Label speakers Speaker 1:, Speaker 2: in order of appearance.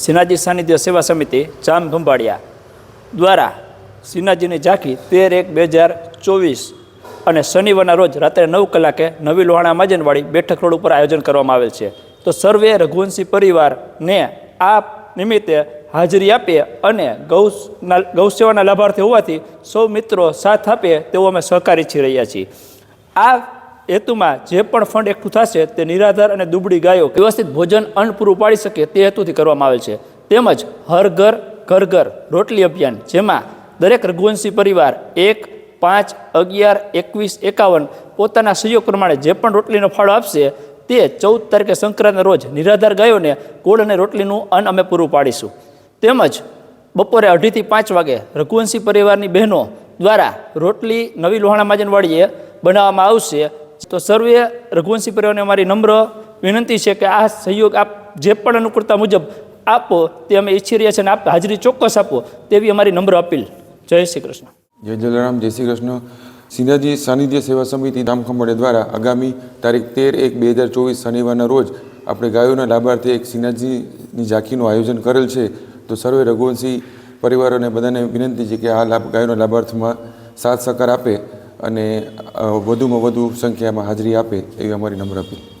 Speaker 1: શ્રીનાથજી સાનિધ્ય સેવા સમિતિ જામ ખંભાળિયા દ્વારા શ્રીનાથજીની ઝાંખી તેર એક બે હજાર ચોવીસ અને શનિવારના રોજ રાત્રે નવ કલાકે નવી લોહાણા માજનવાડી બેઠક રોડ ઉપર આયોજન કરવામાં આવેલ છે. તો સર્વે રઘુવંશી પરિવારને આ નિમિત્તે હાજરી આપીએ અને ગૌના ગૌસેવાના લાભાર્થી હોવાથી સૌ મિત્રો સાથ આપે તેવો અમે સહકાર ઈચ્છી રહ્યા છીએ. આ હેતુમાં જે પણ ફંડ એકઠું થશે તે નિરાધાર અને દુબળી ગાયો વ્યવસ્થિત ભોજન અન્ન પૂરું પાડી શકે તે હેતુથી કરવામાં આવેલ છે. તેમજ હર ઘર ઘર ઘર રોટલી અભિયાન, જેમાં દરેક રઘુવંશી પરિવાર એક, પાંચ, અગિયાર, એકવીસ, એકાવન પોતાના સહયોગ પ્રમાણે જે પણ રોટલીનો ફાળો આપશે તે ચૌદ તારીખે સંક્રાંતના રોજ નિરાધાર ગાયોને ગોળ અને રોટલીનું અન્ન અમે પૂરું પાડીશું. તેમજ બપોરે અઢીથી પાંચ વાગે રઘુવંશી પરિવારની બહેનો દ્વારા રોટલી નવી લોહાણા માજનવાડીએ બનાવવામાં આવશે. તો સર્વે રઘુવંશી પરિવારને અમારી નમ્ર વિનંતી છે કે આ સહયોગ આપ જે પણ અનુકૂળતા મુજબ આપો, તે અમે ઈચ્છી રહ્યા છે અને આપ હાજરી ચોક્કસ આપો, તેવી અમારી નમ્ર અપીલ. જય શ્રી કૃષ્ણ.
Speaker 2: જય જલારામ, જય શ્રી કૃષ્ણ. સિંધાજી સાનિધ્ય સેવા સમિતિ ધામખંભાળે દ્વારા આગામી તારીખ તેર એક બે હજાર ચોવીસ શનિવારના રોજ આપણે ગાયોના લાભાર્થે એક સિંહાજીની ઝાંખીનું આયોજન કરેલ છે. તો સર્વે રઘુવંશી પરિવારોને બધાને વિનંતી છે કે આ લાભ ગાયોના લાભાર્થમાં સાથ સહકાર આપે. અને વધુમાં વધુ સંખ્યામાં હાજરી આપે એવી અમારી નમ્ર અપીલ.